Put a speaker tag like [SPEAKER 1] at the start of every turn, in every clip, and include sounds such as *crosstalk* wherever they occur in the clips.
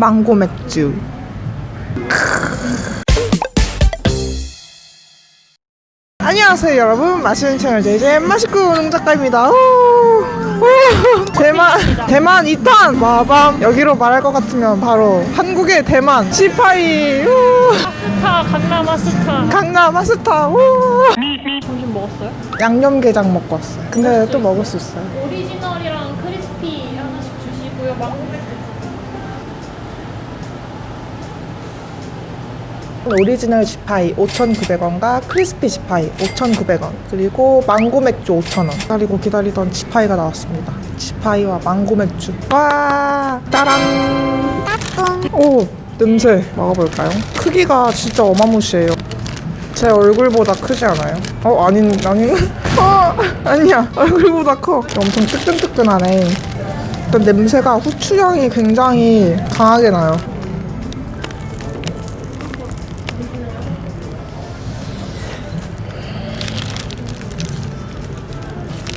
[SPEAKER 1] 망고 맥주. 안녕하세요 여러분. 맛있는 채널 제이제 맛있고 농작가입니다. 대만 대만 2탄! 와밤. 여기로 말할 것 같으면 바로 한국의 대만 시파이. 오,
[SPEAKER 2] 스타 강남 마스타.
[SPEAKER 1] 강남 마스타. 오.
[SPEAKER 2] 점심 먹었어요?
[SPEAKER 1] 양념게장 먹고 왔어요. 근데 또 먹을 수 있어요.
[SPEAKER 2] 오리지널이랑 크리스피 하나씩 주시고요. 망고 맥주
[SPEAKER 1] 오리지널 지파이 5,900원과 크리스피 지파이 5,900원 그리고 망고 맥주 5,000원. 기다리고 기다리던 지파이가 나왔습니다. 지파이와 망고 맥주. 와 짜란. 오 냄새 먹어볼까요? 크기가 진짜 어마무시해요. 제 얼굴보다 크지 않아요? 어 아닌 아닌 *laughs* 어 아니야. 얼굴보다 커. 엄청 뜨끈뜨끈하네. 일단 냄새가 후추향이 굉장히 강하게 나요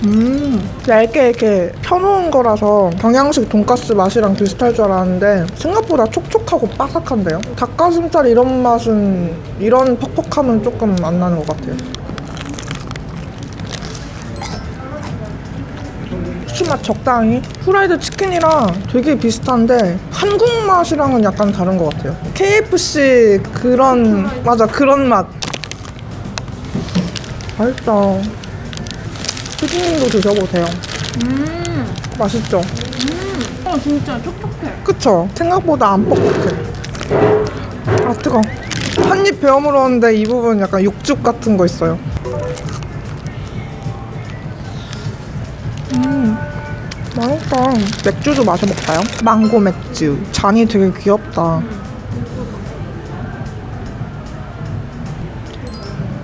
[SPEAKER 1] 음, 얇게 이렇게 펴놓은 거라서 경양식 돈가스 맛이랑 비슷할 줄 알았는데 생각보다 촉촉하고 바삭한데요? 닭가슴살 이런 맛은 이런 퍽퍽함은 조금 안 나는 것 같아요. 후추 맛 적당히 후라이드 치킨이랑 되게 비슷한데 한국 맛이랑은 약간 다른 것 같아요. KFC 그런 맞아 그런 맛. 맛있다. 수진님도 드셔보세요.
[SPEAKER 2] 음,
[SPEAKER 1] 맛있죠?
[SPEAKER 2] 어 진짜 촉촉해
[SPEAKER 1] 그쵸? 생각보다 안 뻑뻑해. 아, 뜨거. 한 입 베어 물었는데 이 부분 약간 육즙 같은 거 있어요. 음, 맛있다. 맥주도 마셔볼까요? 망고 맥주. 잔이 되게 귀엽다.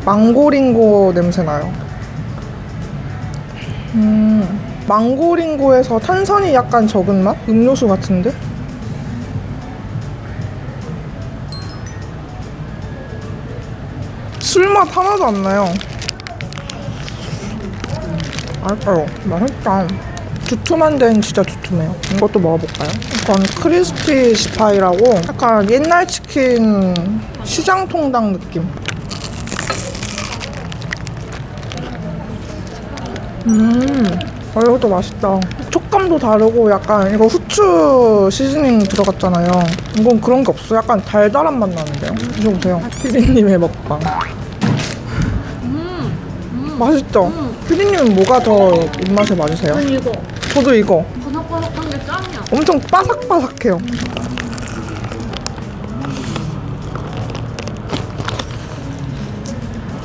[SPEAKER 1] 망고링고 냄새 나요. 음, 망고링고에서 탄산이 약간 적은 맛? 음료수 같은데? 술맛 하나도 안 나요. 맛있어요. 맛있다. 두툼한 데는 진짜 두툼해요. 이것도 먹어볼까요? 이건 크리스피 시파이라고 약간 옛날 치킨 시장 통닭 느낌. 음, 어, 이것도 맛있다. 촉감도 다르고 약간 이거 후추 시즈닝 들어갔잖아요. 이건 그런 게 없어. 약간 달달한 맛 나는데요. 드셔보세요. 피디님의 먹방. 맛있죠? 피디님은 뭐가 더 입맛에 맞으세요?
[SPEAKER 2] 아니 이거
[SPEAKER 1] 저도 이거.
[SPEAKER 2] 바삭바삭한 게 짱이야
[SPEAKER 1] 엄청 바삭바삭해요.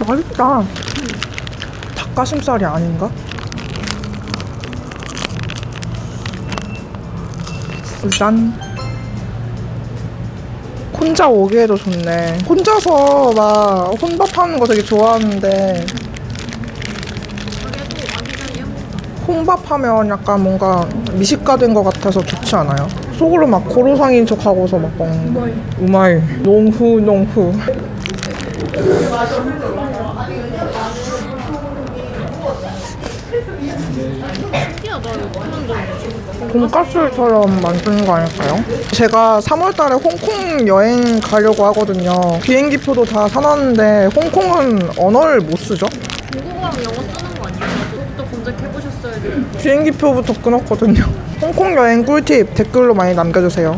[SPEAKER 1] 맛있다. 닭가슴살이 아닌가? 일단 혼자 오기에도 좋네. 혼자서 막 혼밥하는 거 되게 좋아하는데 혼밥하면 약간 뭔가 미식가된 것 같아서 좋지 않아요? 속으로 막 고로상인 척 하고서 막 먹는 거. 우마이. 농후 농후.
[SPEAKER 2] 신기하다 이거 하는
[SPEAKER 1] 돈가스처럼 만드는 거 아닐까요? 제가 3월달에 홍콩 여행 가려고 하거든요. 비행기표도 다 사놨는데 홍콩은 언어를 못 쓰죠?
[SPEAKER 2] 중국어랑 영어 쓰는 거 아니야? 그것부터 검색해 보셨어야 돼
[SPEAKER 1] 비행기표부터 끊었거든요. *laughs* 홍콩 여행 꿀팁 댓글로 많이 남겨주세요.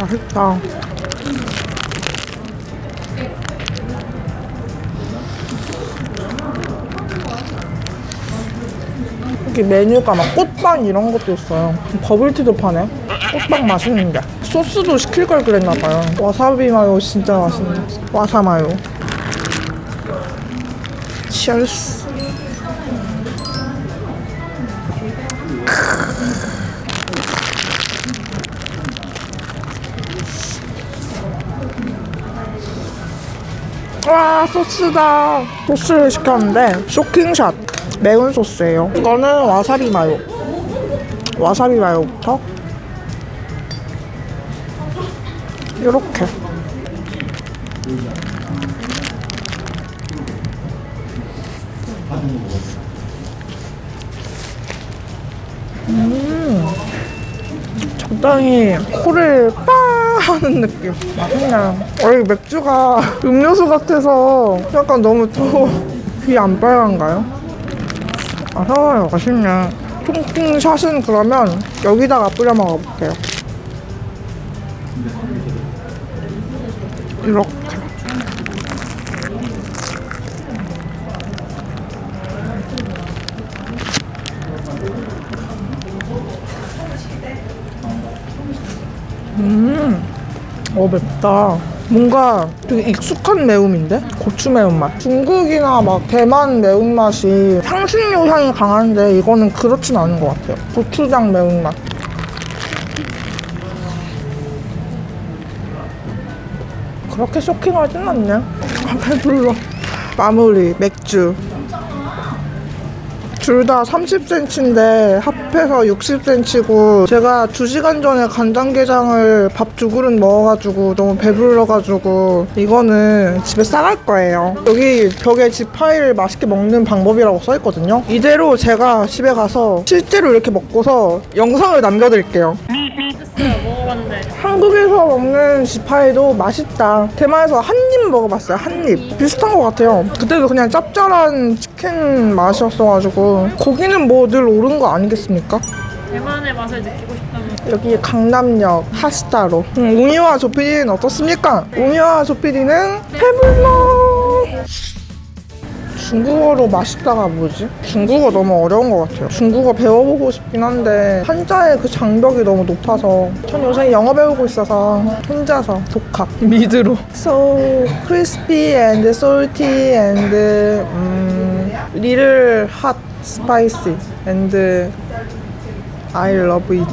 [SPEAKER 1] 맛있다. 여기 메뉴가 막 꽃빵 이런 것도 있어요. 버블티도 파네. 꽃빵 맛있는데. 소스도 시킬 걸 그랬나 봐요. 와사비 마요 진짜 맛있네. 와사 마요. 치얼스. 와 소스다 소스를 시켰는데 쇼킹샷 매운 소스예요. 이거는 와사비 마요. 와사비 마요부터 이렇게 음 적당히 코를 빠 하는 느낌 맛있네요 어이 맥주가 음료수 같아서 약간 너무 또 귀 안 빨간가요? 아, 사와요. 맛있네. 통통 샷은 그러면 여기다가 뿌려 먹어볼게요. 이렇게. 어 맵다. 뭔가 되게 익숙한 매움인데? 고추 매운맛. 중국이나 막 대만 매운맛이 향신료 향이 강한데 이거는 그렇진 않은 것 같아요. 고추장 매운맛. 그렇게 쇼킹하진 않네. 아, *laughs* 배불러. 마무리, 맥주. 둘 다 30cm인데 합해서 60cm고 제가 2시간 전에 간장게장을 밥 두 그릇 먹어가지고 너무 배불러가지고 이거는 집에 싸갈 거예요 여기 벽에 지파이를 맛있게 먹는 방법이라고 써있거든요 이대로 제가 집에 가서 실제로 이렇게 먹고서 영상을 남겨드릴게요. 한국에서 먹는 지파이도 맛있다. 대만에서 한 입 먹어봤어요. 한 입. 비슷한 것 같아요. 그때도 그냥 짭짤한 치킨 맛이었어가지고 고기는 뭐 늘 오른 거 아니겠습니까?
[SPEAKER 2] 대만의 맛을 느끼고 싶다면
[SPEAKER 1] 여기 강남역 하스타로. 음, 웅이와 조피디는 어떻습니까? 웅이와 조피디는 배불러. 중국어로 맛있다가 뭐지? 중국어 너무 어려운 것 같아요. 중국어 배워보고 싶긴 한데 한자의 그 장벽이 너무 높아서 전 요새 영어 배우고 있어서 혼자서 독학 미드로 So crispy and salty and 음, little hot spicy and uh, I love it